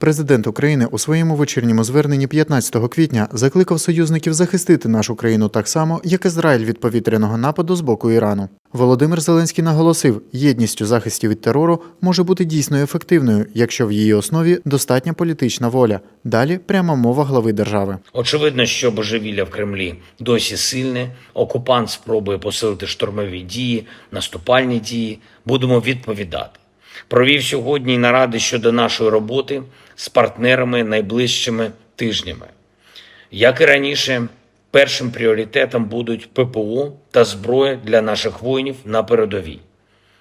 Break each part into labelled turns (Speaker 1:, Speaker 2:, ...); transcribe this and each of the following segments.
Speaker 1: Президент України у своєму вечірньому зверненні 15 квітня закликав союзників захистити нашу країну так само, як Ізраїль від повітряного нападу з боку Ірану. Володимир Зеленський наголосив, єдність у захисті від терору може бути дійсно ефективною, якщо в її основі достатня політична воля. Далі пряма мова глави держави.
Speaker 2: Очевидно, що божевілля в Кремлі досі сильне. Окупант спробує посилити штурмові дії, наступальні дії. Будемо відповідати. Провів сьогодні наради щодо нашої роботи з партнерами найближчими тижнями. Як і раніше, першим пріоритетом будуть ППО та зброя для наших воїнів на передовій.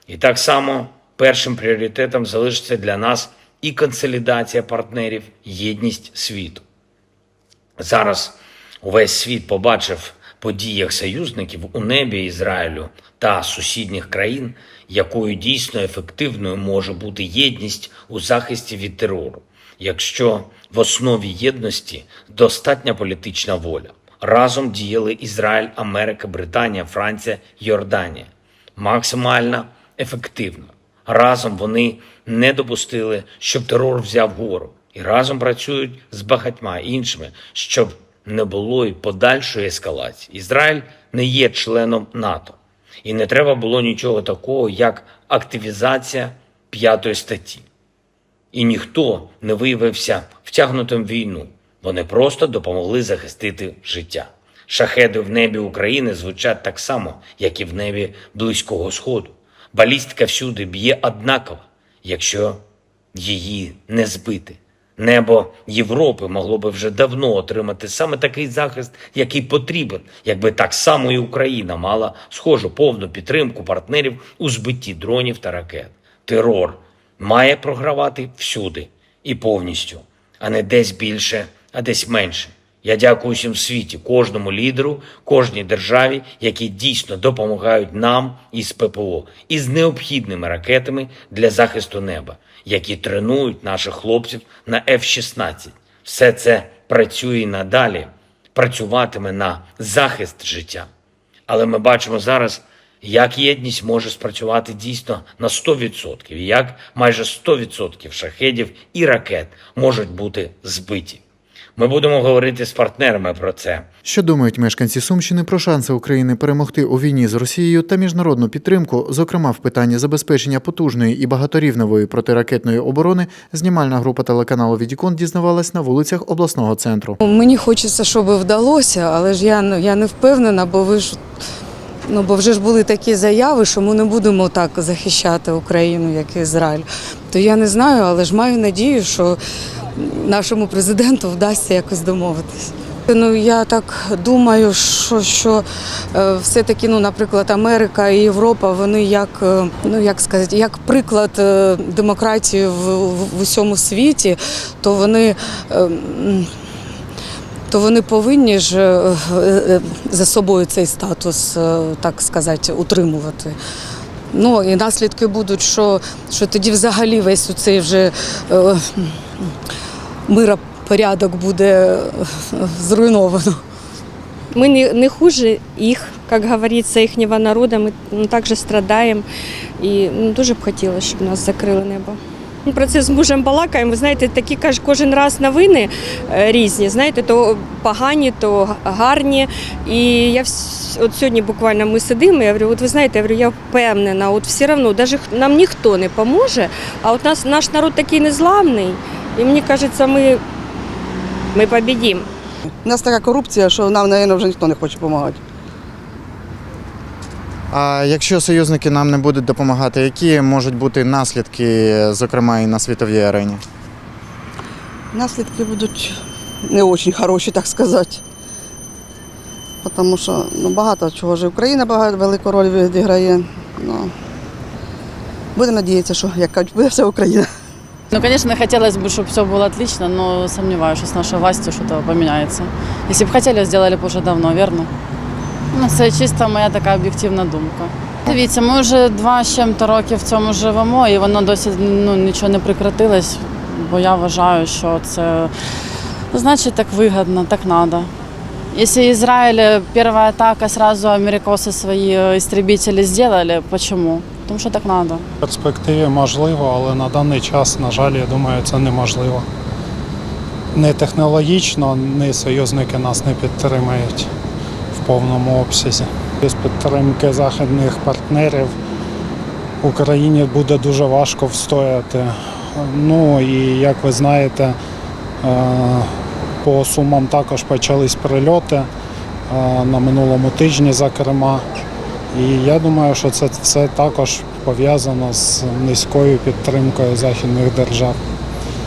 Speaker 2: І так само першим пріоритетом залишиться для нас і консолідація партнерів, єдність світу. Зараз увесь світ побачив по діях союзників у небі Ізраїлю та сусідніх країн, якою дійсно ефективною може бути єдність у захисті від терору, якщо в основі єдності достатня політична воля. Разом діяли Ізраїль, Америка, Британія, Франція, Йорданія. Максимально ефективно. Разом вони не допустили, щоб терор взяв гору, і разом працюють з багатьма іншими, щоб не було й подальшої ескалації. Ізраїль не є членом НАТО, і не треба було нічого такого, як активізація п'ятої статті. І ніхто не виявився втягнутим в війну. Вони просто допомогли захистити життя. Шахеди в небі України звучать так само, як і в небі Близького Сходу. Балістика всюди б'є однаково, якщо її не збити. Небо Європи могло би вже давно отримати саме такий захист, який потрібен, якби так само і Україна мала схожу повну підтримку партнерів у збитті дронів та ракет. Терор має програвати всюди і повністю, а не десь більше, а десь менше. Я дякую всім в світі, кожному лідеру, кожній державі, які дійсно допомагають нам із ППО, із необхідними ракетами для захисту неба, які тренують наших хлопців на F-16. Все це працює і надалі, працюватиме на захист життя. Але ми бачимо зараз, як єдність може спрацювати дійсно на 100%, і як майже 100% шахедів і ракет можуть бути збиті. Ми будемо говорити з партнерами про це.
Speaker 1: Що думають мешканці Сумщини про шанси України перемогти у війні з Росією та міжнародну підтримку, зокрема в питанні забезпечення потужної і багаторівневої протиракетної оборони, знімальна група телеканалу Відікон дізнавалась на вулицях обласного центру.
Speaker 3: Мені хочеться, щоб вдалося, але ж я, ну, я не впевнена, бо ви ж. Ну, бо вже ж були такі заяви, що ми не будемо так захищати Україну, як Ізраїль. То я не знаю, але ж маю надію, що нашому президенту вдасться якось домовитись. Ну я так думаю, що, що е, все-таки, ну, наприклад, Америка і Європа, вони як, е, ну як сказати, як приклад е, демократії в, в, в усьому світі, то вони. е, то вони повинні ж е, е, за собою цей статус, е, так сказати, утримувати. Ну і наслідки будуть, що, що тоді взагалі весь цей вже е, миропорядок буде е, зруйновано.
Speaker 4: Мы не, не хуже их, как говорится, ихнего народа. Ми ну, також страдаємо. І ну, дуже б хотілося, щоб нас закрили небо. Про це з мужем балакаємо. Ви знаєте, такі каже, кожен раз новини е, різні. Знаєте, то погані, то гарні. І я от сьогодні буквально ми сидимо. Я говорю, от ви знаєте, я говорю, я впевнена, от все одно, навіть нам ніхто не поможе. А от нас наш народ такий незламний. І мені кажеться, ми, ми побідімо.
Speaker 5: У нас така корупція, що нам, мабуть, вже ніхто не хоче допомагати.
Speaker 1: А якщо союзники нам не будуть допомагати, які можуть бути наслідки, зокрема і на світовій арені?
Speaker 5: Наслідки будуть не дуже хороші, так сказати. Тому що ну, багато чого ж і Україна багато велику роль відіграє. Ну, будемо надіятися, що як кажуть, буде вся Україна.
Speaker 6: Ну, конечно, хотелось бы, чтобы все было отлично, но сомневаюсь, что с нашей властью что-то поменяется. Если бы хотели, сделали бы уже давно, верно? Ну, це чисто моя така об'єктивна думка. Дивіться, ми вже два з чим-то роки в цьому живемо, і воно досі ну, нічого не прекратилось, бо я вважаю, що це значить так вигідно, так треба. Если Израиль первая атака, сразу америкосы свои э, истребители сделали, почему? Тому що так треба.
Speaker 7: В перспективі можливо, але на даний час, на жаль, я думаю, це неможливо. не технологічно, ні союзники нас не підтримають повному обсязі. Без підтримки західних партнерів Україні буде дуже важко встояти. Ну і як ви знаєте, е, по сумам також почались прильоти е, на минулому тижні, зокрема. І я думаю, що це все також пов'язано з низькою підтримкою західних держав.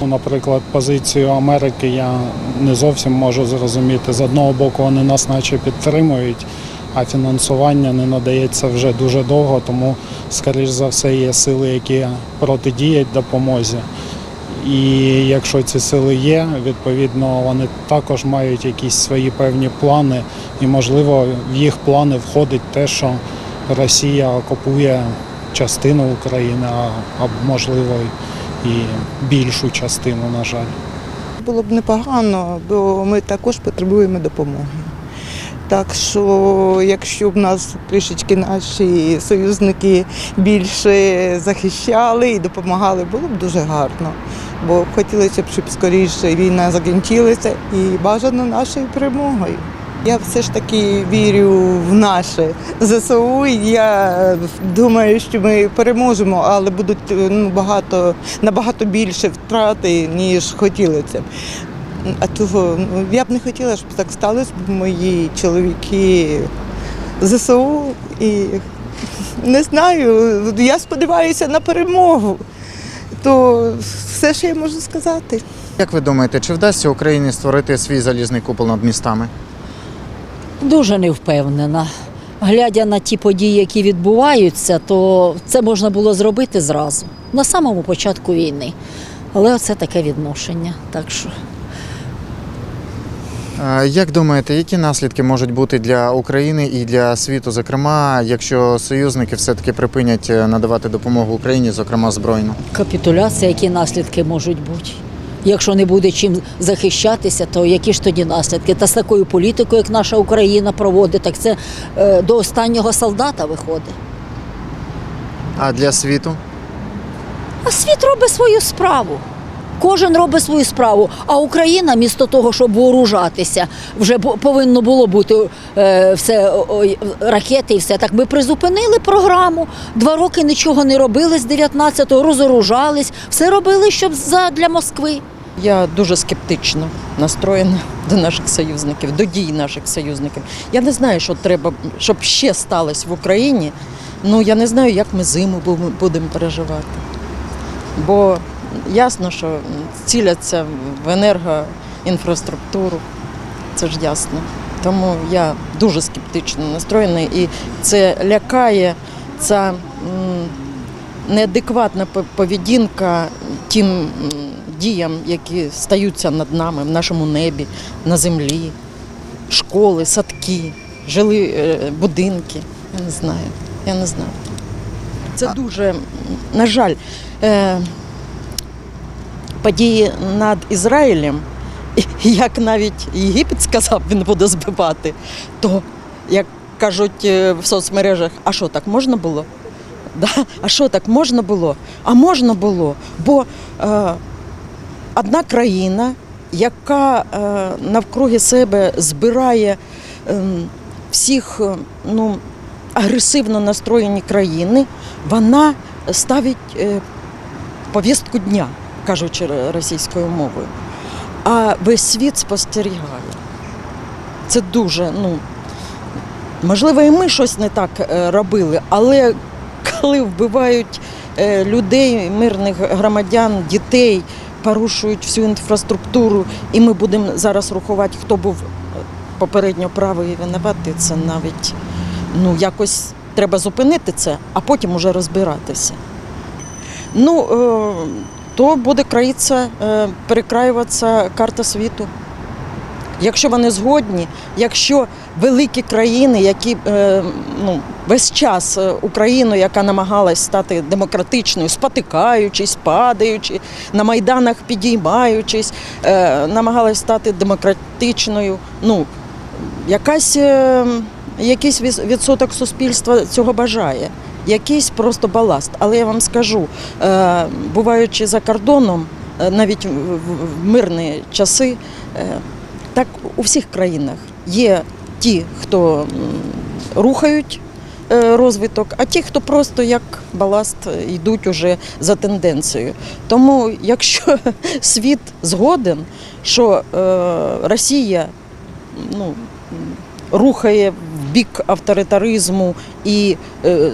Speaker 7: Ну, Наприклад, позицію Америки я не зовсім можу зрозуміти. З одного боку, вони нас наче підтримують, а фінансування не надається вже дуже довго, тому, скоріш за все, є сили, які протидіють допомозі. І якщо ці сили є, відповідно вони також мають якісь свої певні плани, і можливо в їх плани входить те, що Росія окупує частину України, а можливо і більшу частину, на жаль.
Speaker 8: Було б непогано, бо ми також потребуємо допомоги. Так що, якщо б нас трішечки наші союзники більше захищали і допомагали, було б дуже гарно. Бо хотілося б, щоб скоріше війна закінчилася і бажано нашою перемогою. Я все ж таки вірю в наше ЗСУ. Я думаю, що ми переможемо, але будуть ну, багато набагато більше втрати, ніж хотілося б. А того ну, я б не хотіла, щоб так сталося, бо мої чоловіки ЗСУ і не знаю. Я сподіваюся на перемогу. То все, що я можу сказати.
Speaker 1: Як ви думаєте, чи вдасться Україні створити свій залізний купол над містами?
Speaker 9: Дуже не впевнена. Глядя на ті події, які відбуваються, то це можна було зробити зразу, на самому початку війни. Але це таке відношення. Так що
Speaker 1: Як думаєте, які наслідки можуть бути для України і для світу, зокрема, якщо союзники все-таки припинять е, надавати допомогу Україні, зокрема збройну?
Speaker 9: капітуляція, які наслідки можуть бути? Якщо не буде чим захищатися, то які ж тоді наслідки? Та з такою політикою, як наша Україна проводить, так це е, до останнього солдата виходить.
Speaker 1: А для світу?
Speaker 9: А світ робить свою справу. Кожен робить свою справу. А Україна, місто того, щоб вооружатися, вже повинно було бути е, все ракети і все. Так ми призупинили програму. Два роки нічого не робили з 19-го, розоружались, все робили, щоб за для Москви.
Speaker 10: Я дуже скептично настроєна до наших союзників, до дій наших союзників. Я не знаю, що треба, щоб ще сталося в Україні. Ну я не знаю, як ми зиму будемо переживати. Бо ясно, що ціляться в енергоінфраструктуру. Це ж ясно. Тому я дуже скептично настроєна і це лякає ця неадекватна поведінка тим діям, які стаються над нами в нашому небі, на землі, школи, садки, жили е, будинки. Я не знаю. Я не знаю. Це дуже, на жаль, е, події над Ізраїлем, як навіть Єгипет сказав, він буде збивати, то як кажуть е, в соцмережах, а що так можна було? Да? А що так можна було? А можна було, бо е, одна країна, яка е, навкруги себе збирає е, всіх е, ну, агресивно настроєні країни, вона ставить е, повістку дня, кажучи російською мовою. А весь світ спостерігає. Це дуже, ну, можливо, і ми щось не так е, робили, але коли вбивають е, людей, мирних громадян, дітей, порушують всю інфраструктуру, і ми будемо зараз рахувати, хто був е, попередньо правий і винуватий, це навіть ну, якось треба зупинити це, а потім уже розбиратися. Ну, то буде країться, е, перекраюватися карта світу. Якщо вони згодні, якщо великі країни, які е, ну, весь час е, Україну, яка намагалась стати демократичною, спотикаючись, падаючи, на майданах підіймаючись, намагалась стати демократичною, ну, якась, якийсь відсоток суспільства цього бажає. Якийсь просто баласт. Але я вам скажу, е, буваючи за кордоном, е, навіть в- мирні часи, е, так у всіх країнах є ті, хто рухають розвиток, а ті, хто просто як баласт йдуть уже за тенденцією. Тому, якщо світ згоден, що е, Росія ну, рухає бік авторитаризму і е,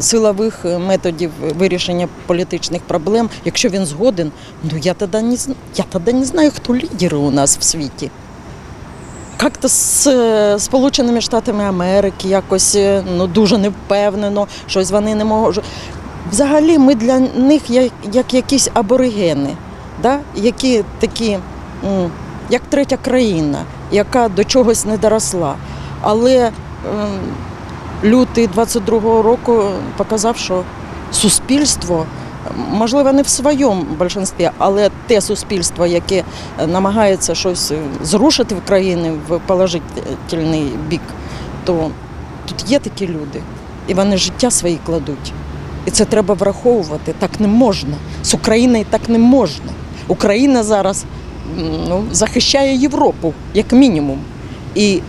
Speaker 10: силових методів вирішення політичних проблем, якщо він згоден, ну я тоді не, я тоді не знаю, хто лідери у нас в світі. Як-то з е, Сполученими Штатами Америки якось е, ну, дуже невпевнено, щось вони не можуть. Взагалі, ми для них як, як якісь аборигени, да? які такі, як третя країна, яка до чогось не доросла. Але лютий 22-го року показав, що суспільство, можливо, не в своєму більшості, але те суспільство, яке е, намагається щось е, зрушити в країни в положительний бік, то тут є такі люди, і вони життя свої кладуть. І це треба враховувати. Так не можна. З Україною так не можна. Україна зараз ну, захищає Європу, як мінімум, і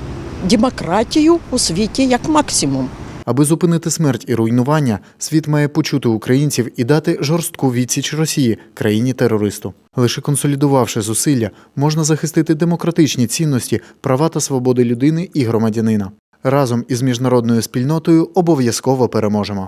Speaker 10: демократію у світі як максимум.
Speaker 1: Аби зупинити смерть і руйнування, світ має почути українців і дати жорстку відсіч Росії, країні-терористу. Лише консолідувавши зусилля, можна захистити демократичні цінності, права та свободи людини і громадянина. Разом із міжнародною спільнотою обов'язково переможемо.